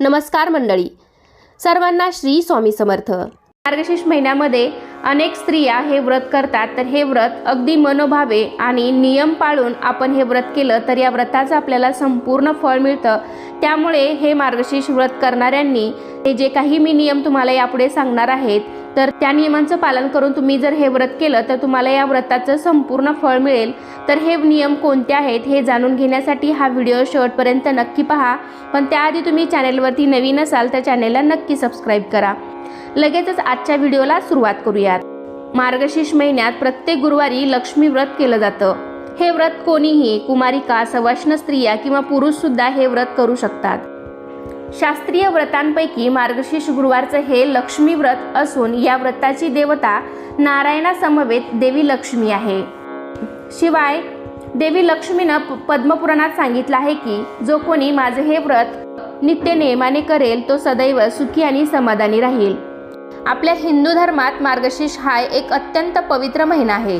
नमस्कार मंडळी. सर्वांना श्री स्वामी समर्थ. मार्गशीर्ष महिन्यामध्ये अनेक स्त्रिया हे व्रत करतात तर हे व्रत अगदी मनोभावे आणि नियम पाळून आपण हे व्रत केलं तर या व्रताचं आपल्याला संपूर्ण फळ मिळतं. त्यामुळे हे मार्गशीर्ष व्रत करणाऱ्यांनी हे जे काही मी नियम तुम्हाला यापुढे सांगणार आहेत तर त्या नियमांचं पालन करून तुम्ही जर हे व्रत केलं तर तुम्हाला या व्रताचं संपूर्ण फळ मिळेल. तर हे नियम कोणते आहेत हे जाणून घेण्यासाठी हा व्हिडिओ शेवटपर्यंत नक्की पहा. पण त्याआधी तुम्ही चॅनेलवरती नवीन असाल तर चॅनेलला नक्की सबस्क्राईब करा. लगेचच आजच्या व्हिडिओला सुरुवात करूयात. मार्गशीर्ष महिन्यात प्रत्येक गुरुवारी लक्ष्मी व्रत केलं जातं. हे व्रत कोणीही कुमारिका सवाष्ण स्त्रिया किंवा पुरुषसुद्धा हे व्रत करू शकतात. शास्त्रीय व्रतांपैकी मार्गशीर्ष गुरुवारचं हे लक्ष्मी व्रत असून या व्रताची देवता नारायणासमवेत देवी लक्ष्मी आहे. शिवाय देवी लक्ष्मीनं प- पद्मपुराणात सांगितलं आहे की जो कोणी माझं हे व्रत नित्य नियमाने करेल तो सदैव सुखी आणि समाधानी राहील. आपल्या हिंदू धर्मात मार्गशीर्ष हा एक अत्यंत पवित्र महिना आहे.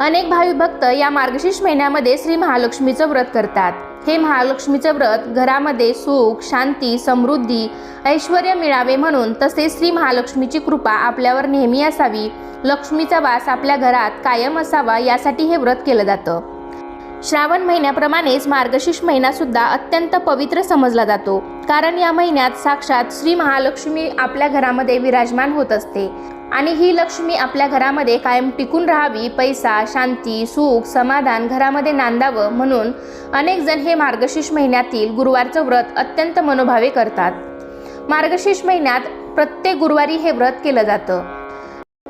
अनेक भावी भक्त या मार्गशीर्ष महिन्यामध्ये श्री महालक्ष्मीचं व्रत करतात. हे महालक्ष्मीचं व्रत घरामध्ये सुख शांती समृद्धी ऐश्वर मिळावे म्हणून तसेच श्री महालक्ष्मीची कृपा आपल्यावर नेहमी असावी लक्ष्मीचा वास आपल्या घरात कायम असावा यासाठी हे व्रत केलं जातं. श्रावण महिन्याप्रमाणेच मार्गशीर्ष महिना सुद्धा अत्यंत पवित्र समजला जातो. कारण या महिन्यात साक्षात श्री महालक्ष्मी आपल्या घरामध्ये विराजमान होत असते. आणि ही लक्ष्मी आपल्या घरामध्ये कायम टिकून राहावी पैसा शांती सुख समाधान घरामध्ये नांदावं म्हणून अनेक जण हे मार्गशीर्ष महिन्यातील गुरुवारचं व्रत अत्यंत मनोभावे करतात. मार्गशीर्ष महिन्यात प्रत्येक गुरुवारी हे व्रत केलं जातं.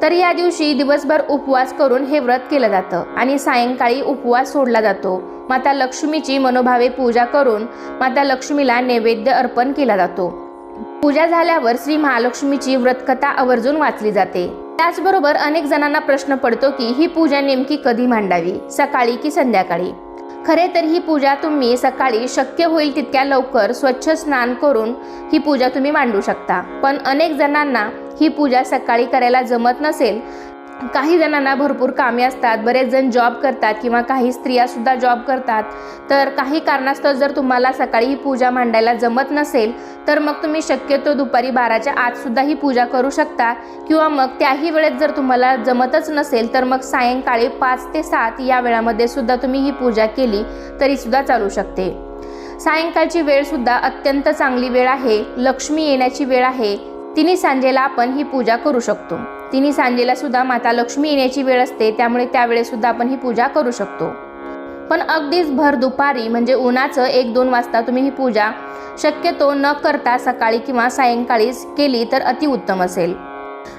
तर या दिवशी दिवसभर उपवास करून हे व्रत केलं जातं आणि सायंकाळी उपवास सोडला जातो. माता लक्ष्मीची मनोभावे पूजा करून माता लक्ष्मीला नैवेद्य अर्पण केला जातो. पूजा झाल्यावर श्री महालक्ष्मीची व्रतकथा आवर्जून वाचली जाते. त्याचबरोबर अनेक जणांना प्रश्न पडतो की ही पूजा नेमकी कधी मांडावी? सकाळी की संध्याकाळी? खरे तर ही पूजा तुम्ही सकाळी शक्य होईल तितक्या लवकर स्वच्छ स्नान करून ही पूजा तुम्ही मांडू शकता. पण अनेक जणांना ही पूजा सकाळी करायला जमत नसेल. काही जणांना भरपूर कामे असतात बरेच जण जॉब करतात किंवा काही स्त्रियासुद्धा जॉब करतात. तर काही कारणास्तव जर तुम्हाला सकाळी ही पूजा मांडायला जमत नसेल तर मग तुम्ही शक्यतो दुपारी बाराच्या आतसुद्धा ही पूजा करू शकता. किंवा मग त्याही वेळेत जर तुम्हाला जमतच नसेल तर मग सायंकाळी पाच ते सात या वेळामध्ये सुद्धा तुम्ही ही पूजा केली तरीसुद्धा चालू शकते. सायंकाळची वेळसुद्धा अत्यंत चांगली वेळ आहे. लक्ष्मी येण्याची वेळ आहे. तिन्ही सांजेला आपण ही पूजा करू शकतो. तिन्ही सांजेला सुद्धा माता लक्ष्मी येण्याची वेळ असते त्यामुळे त्यावेळेस सुद्धा आपण ही पूजा करू शकतो. पण अगदीच भर दुपारी म्हणजे उन्हाचं एक दोन वाजता तुम्ही ही पूजा शक्यतो न करता सकाळी किंवा सायंकाळीच केली तर अतिउत्तम असेल.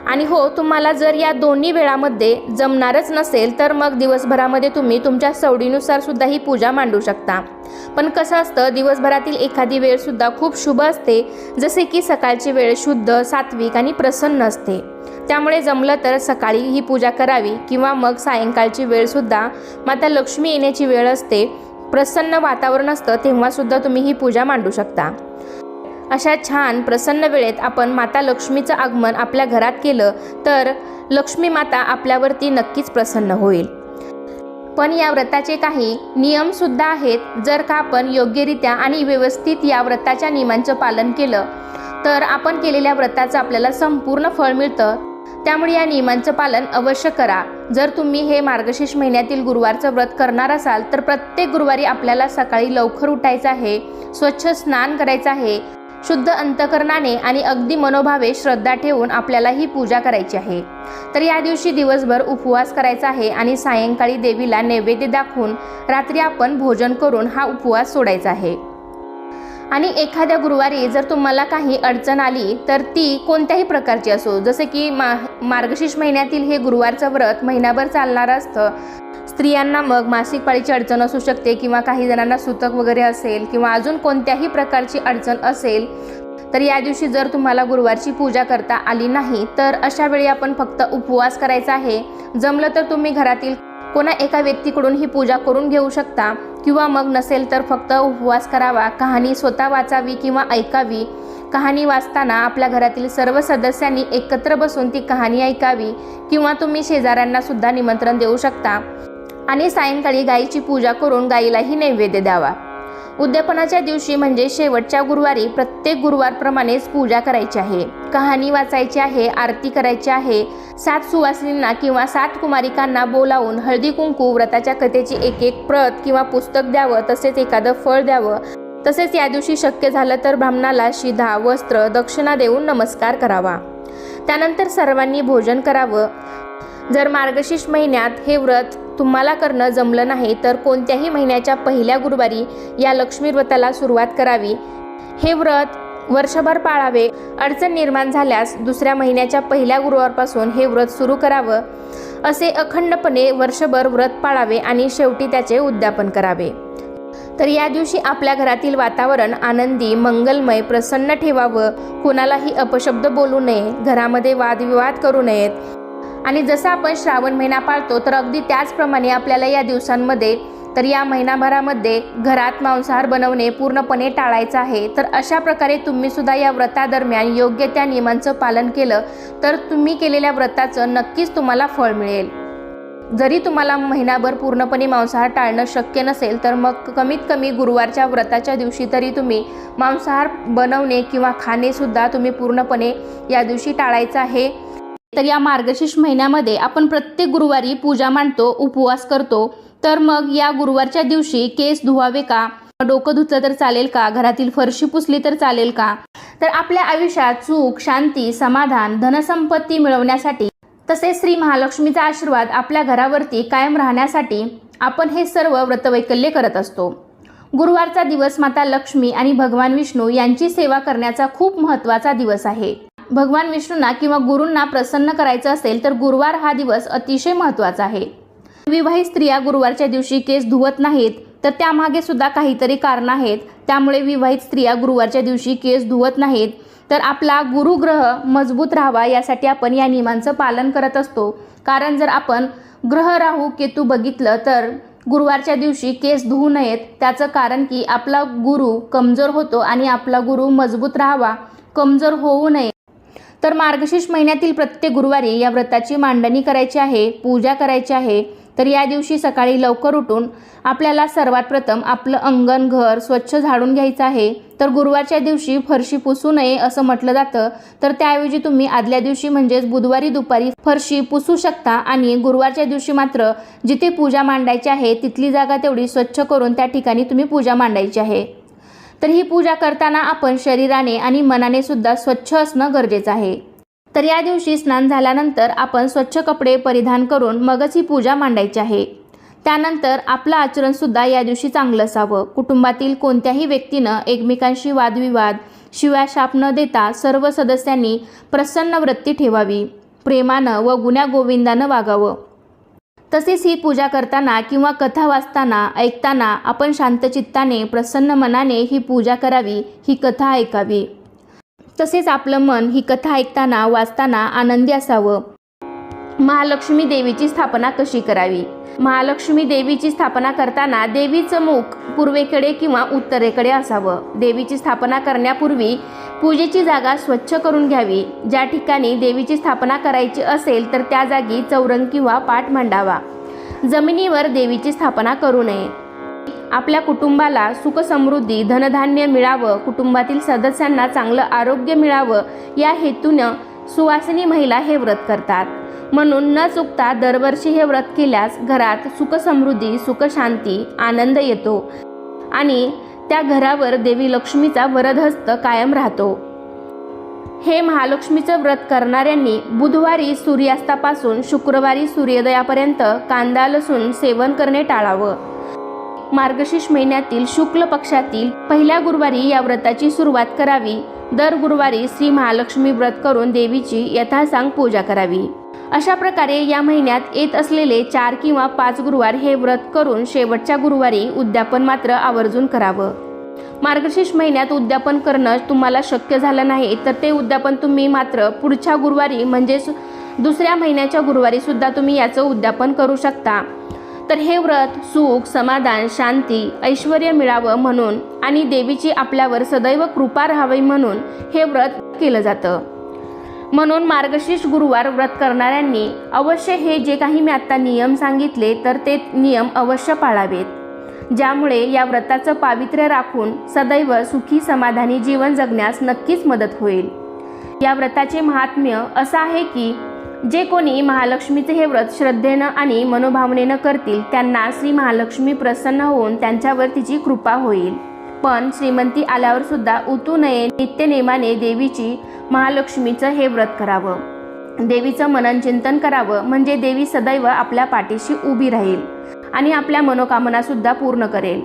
आणि हो तुम्हाला जर या दोन्ही वेळामध्ये जमणारच नसेल तर मग दिवसभरामध्ये तुम्ही तुमच्या सवडीनुसार सुद्धा ही पूजा मांडू शकता. पण कसं असतं दिवसभरातील एखादी वेळ सुद्धा खूप शुभ असते जसे की सकाळची वेळ शुद्ध सात्विक आणि प्रसन्न असते. त्यामुळे जमलं तर सकाळी ही पूजा करावी किंवा मग सायंकाळची वेळसुद्धा माता लक्ष्मी येण्याची वेळ असते प्रसन्न वातावरण असतं तेव्हासुद्धा तुम्ही ही पूजा मांडू शकता. अशा छान प्रसन्न वेळेत आपण माता लक्ष्मीचं आगमन आपल्या घरात केलं तर लक्ष्मी माता आपल्यावरती नक्कीच प्रसन्न होईल. पण या व्रताचे काही नियमसुद्धा आहेत. जर का आपण योग्यरित्या आणि व्यवस्थित या व्रताच्या नियमांचं पालन केलं तर आपण केलेल्या व्रताचं आपल्याला संपूर्ण फळ मिळतं. त्यामुळे या नियमांचं पालन अवश्य करा. जर तुम्ही हे मार्गशीर्ष महिन्यातील गुरुवारचं व्रत करणार असाल तर प्रत्येक गुरुवारी आपल्याला सकाळी लवकर उठायचं आहे स्वच्छ स्नान करायचं आहे शुद्ध अंतकरणाने आणि अगदी मनोभावे श्रद्धा ठेवून आपल्याला ही पूजा करायची आहे. तर या दिवशी दिवसभर उपवास करायचा आहे आणि सायंकाळी देवीला नैवेद्य दाखवून रात्री आपण भोजन करून हा उपवास सोडायचा आहे. आणि एखाद्या गुरुवारी जर तुम्हाला काही अडचण आली तर ती कोणत्याही प्रकारची असो जसे की मा मार्गशीर्ष महिन्यातील हे गुरुवारचं व्रत महिनाभर चालणारं असतं स्त्रियांना मग मासिक पाळीची अडचण असू शकते किंवा काही जणांना सुतक वगैरे असेल किंवा अजून कोणत्याही प्रकारची अडचण असेल तर या दिवशी जर तुम्हाला गुरुवारची पूजा करता आली नाही तर अशा वेळी आपण फक्त उपवास करायचा आहे. जमलं तर तुम्ही घरातील कोणा एका व्यक्तीकडून ही पूजा करून घेऊ शकता किंवा मग नसेल तर फक्त उपवास करावा कहाणी स्वतः वाचावी किंवा ऐकावी. कहाणी वाचताना आपल्या घरातील सर्व सदस्यांनी एकत्र बसून ती कहाणी ऐकावी किंवा तुम्ही शेजाऱ्यांना सुद्धा निमंत्रण देऊ शकता. आणि सायंकाळी गायीची पूजा करून गायीलाही नैवेद्य द्यावा. उद्यापनाच्या दिवशी म्हणजे शेवटच्या गुरुवारी प्रत्येक गुरुवारप्रमाणेच पूजा करायची आहे. कहाणी वाचायची आहे आरती करायची आहे. सात सुवासिनींना किंवा सात कुमारिकांना बोलावून हळदी कुंकू व्रताच्या कथेची एक एक प्रत किंवा पुस्तक द्यावं तसेच एखादं फळ द्यावं. तसेच या दिवशी शक्य झालं तर ब्राह्मणाला शिधा वस्त्र दक्षिणा देऊन नमस्कार करावा. त्यानंतर सर्वांनी भोजन करावं. जर मार्गशीर्ष महिन्यात हे व्रत तुम्हाला करणं जमलं नाही तर कोणत्याही महिन्याच्या पहिल्या गुरुवारी या लक्ष्मी व्रताला सुरुवात करावी. हे व्रत वर्षभर पाळावे. अडचण निर्माण झाल्यास दुसऱ्या महिन्याच्या पहिल्या गुरुवारपासून हे व्रत सुरू करावं. असे अखंडपणे वर्षभर व्रत पाळावे आणि शेवटी त्याचे उद्यापन करावे. तर या दिवशी आपल्या घरातील वातावरण आनंदी मंगलमय प्रसन्न ठेवावं. कोणालाही अपशब्द बोलू नये. घरामध्ये वादविवाद करू नयेत. आणि जसं आपण श्रावण महिना पाळतो तर अगदी त्याचप्रमाणे आपल्याला या दिवसांमध्ये तर या महिनाभरामध्ये घरात मांसाहार बनवणे पूर्णपणे टाळायचं आहे. तर अशा प्रकारे तुम्हीसुद्धा या व्रतादरम्यान योग्य त्या नियमांचं पालन केलं तर तुम्ही केलेल्या व्रताचं नक्कीच तुम्हाला फळ मिळेल. जरी तुम्हाला महिनाभर पूर्णपणे मांसाहार टाळणं शक्य नसेल तर मग कमीत कमी गुरुवारच्या व्रताच्या दिवशी तरी तुम्ही मांसाहार बनवणे किंवा खाणेसुद्धा तुम्ही पूर्णपणे या दिवशी टाळायचं आहे. तर या मार्गशीर्ष महिन्यामध्ये आपण प्रत्येक गुरुवारी पूजा मांडतो उपवास करतो. तर मग या गुरुवारच्या दिवशी केस धुवावे का? डोकं धुतलं तर चालेल का? घरातील फरशी पुसली तर चालेल का? तर आपल्या आयुष्यात सुख शांती समाधान धनसंपत्ती मिळवण्यासाठी तसेच श्री महालक्ष्मीचा आशीर्वाद आपल्या घरावरती कायम राहण्यासाठी आपण हे सर्व व्रतवैकल्य करत असतो. गुरुवारचा दिवस माता लक्ष्मी आणि भगवान विष्णू यांची सेवा करण्याचा खूप महत्त्वाचा दिवस आहे. भगवान विष्णूंना किंवा गुरूंना प्रसन्न करायचं असेल तर गुरुवार हा दिवस अतिशय महत्त्वाचा आहे. विवाहित स्त्रिया गुरुवारच्या दिवशी केस धुवत नाहीत तर त्यामागे सुद्धा काहीतरी कारण आहेत. त्यामुळे विवाहित स्त्रिया गुरुवारच्या दिवशी केस धुवत नाहीत तर आपला गुरुग्रह मजबूत राहावा यासाठी आपण या नियमांचं पालन करत असतो. कारण जर आपण ग्रह राहू केतू बघितलं तर गुरुवारच्या दिवशी केस धुवू नयेत. त्याचं कारण की आपला गुरु कमजोर होतो आणि आपला गुरु मजबूत राहावा कमजोर होऊ नये. तर मार्गशीर्ष महिन्यातील प्रत्येक गुरुवारी या व्रताची मांडणी करायची आहे पूजा करायची आहे. तर या दिवशी सकाळी लवकर उठून आपल्याला सर्वात प्रथम आपलं अंगण घर स्वच्छ झाडून घ्यायचं आहे. तर गुरुवारच्या दिवशी फरशी पुसू नये असं म्हटलं जातं. तर त्याऐवजी तुम्ही आदल्या दिवशी म्हणजेच बुधवारी दुपारी फरशी पुसू शकता आणि गुरुवारच्या दिवशी मात्र जिथे पूजा मांडायची आहे तिथली जागा तेवढी स्वच्छ करून त्या ठिकाणी तुम्ही पूजा मांडायची आहे. तर ही पूजा करताना आपण शरीराने आणि मनाने सुद्धा स्वच्छ असणं गरजेचं आहे. तर या दिवशी स्नान झाल्यानंतर आपण स्वच्छ कपडे परिधान करून मगच ही पूजा मांडायची आहे. त्यानंतर आपलं आचरणसुद्धा या दिवशी चांगलं असावं. कुटुंबातील कोणत्याही व्यक्तीनं एकमेकांशी वादविवाद शिव्या शाप न देता सर्व सदस्यांनी प्रसन्न वृत्ती ठेवावी. प्रेमानं व गुण्या गोविंदानं वागावं. तसेच ही पूजा करताना किंवा कथा वाचताना ऐकताना आपण शांतचित्ताने प्रसन्न मनाने ही पूजा करावी ही कथा ऐकावी. तसेच आपलं मन ही कथा ऐकताना वाचताना आनंदी असावं. महालक्ष्मी देवीची स्थापना कशी करावी? महालक्ष्मी देवीची स्थापना करताना देवीचं मुख पूर्वेकडे किंवा उत्तरेकडे असावं. देवीची स्थापना करण्यापूर्वी पूजेची जागा स्वच्छ करून घ्यावी. ज्या ठिकाणी देवीची स्थापना करायची असेल तर त्या जागी चौरंग किंवा पाठ मांडावा. जमिनीवर देवीची स्थापना करू नये. आपल्या कुटुंबाला सुखसमृद्धी धनधान्य मिळावं कुटुंबातील सदस्यांना चांगलं आरोग्य मिळावं या हेतूनं सुवासिनी महिला हे व्रत करतात. म्हणून न चुकता दरवर्षी हे व्रत केल्यास घरात सुखसमृद्धी सुखशांती आनंद येतो. आणि त्या घरावर देवी लक्ष्मीचा वरदहस्त कायम राहतो. हे महालक्ष्मीचं व्रत करणाऱ्यांनी बुधवारी सूर्यास्तापासून शुक्रवारी सूर्योदयापर्यंत कांदा लसूण सेवन करणे टाळावं. मार्गशीर्ष महिन्यातील शुक्ल पक्षातील पहिल्या गुरुवारी या व्रताची सुरुवात करावी. दर गुरुवारी श्री महालक्ष्मी व्रत करून देवीची यथासांग पूजा करावी. अशा प्रकारे या महिन्यात येत असलेले चार किंवा पाच गुरुवार हे व्रत करून शेवटच्या गुरुवारी उद्यापन मात्र आवर्जून करावं. मार्गशीर्ष महिन्यात उद्यापन करणं तुम्हाला शक्य झालं नाही तर ते उद्यापन तुम्ही मात्र पुढच्या गुरुवारी म्हणजेच दुसऱ्या महिन्याच्या गुरुवारी सुद्धा तुम्ही याचं उद्यापन करू शकता. तर हे व्रत सुख समाधान शांती ऐश्वर मिळावं म्हणून आणि देवीची आपल्यावर सदैव कृपा राहावी म्हणून हे व्रत केलं जातं. म्हणून मार्गशीर्ष गुरुवार व्रत करणाऱ्यांनी अवश्य हे जे काही मी आत्ता नियम सांगितले तर ते नियम अवश्य पाळावेत. ज्यामुळे या व्रताचं पावित्र्य राखून सदैव सुखी समाधानी जीवन जगण्यास नक्कीच मदत होईल. या व्रताचे महात्म्य असं आहे की जे कोणी महालक्ष्मीचे हे व्रत श्रद्धेनं आणि मनोभावनेनं करतील त्यांना श्री महालक्ष्मी प्रसन्न होऊन त्यांच्यावर तिची कृपा होईल. पण श्रीमंती आल्यावर सुद्धा उतू नये नित्यनेमाने देवीची महालक्ष्मीचं हे व्रत करावं. देवीचं मनन चिंतन करावं म्हणजे देवी सदैव आपल्या पाठीशी उभी राहील आणि आपल्या मनोकामना सुद्धा पूर्ण करेल.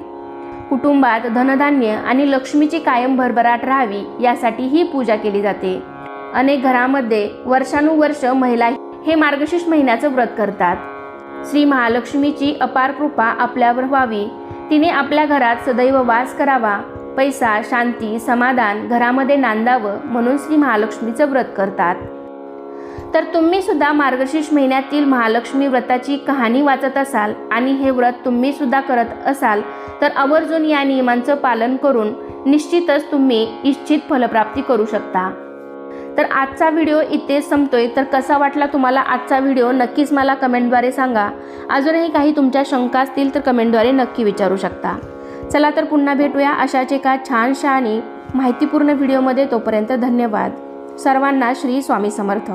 कुटुंबात धनधान्य आणि लक्ष्मीची कायम भरभराट राहावी यासाठी ही पूजा केली जाते. अनेक घरामध्ये वर्षानुवर्ष महिला हे मार्गशीर्ष महिन्याचं व्रत करतात. श्री महालक्ष्मीची अपार कृपा आपल्यावर व्हावी तिने आपल्या घरात सदैव वास करावा पैसा शांती समाधान घरामध्ये नांदावं म्हणून श्री महालक्ष्मीचं व्रत करतात. तर तुम्ही सुद्धा मार्गशीर्ष महिन्यातील महालक्ष्मी व्रताची कहाणी वाचत असाल आणि हे व्रत तुम्ही सुद्धा करत असाल तर आवर्जून या नियमांचं पालन करून निश्चितच तुम्ही इच्छित फलप्राप्ती करू शकता. तर आजचा व्हिडिओ इथे संपतोय. तर कसा वाटला तुम्हाला आजचा व्हिडिओ? नक्कीच मला कमेंटद्वारे सांगा. अजूनही काही तुमच्या शंका असतील तर कमेंटद्वारे नक्की विचारू शकता. चला तर पुन्हा भेटूया अशाच एका छानशा आणि माहितीपूर्ण व्हिडिओमध्ये. तोपर्यंत धन्यवाद. सर्वांना श्री स्वामी समर्थ.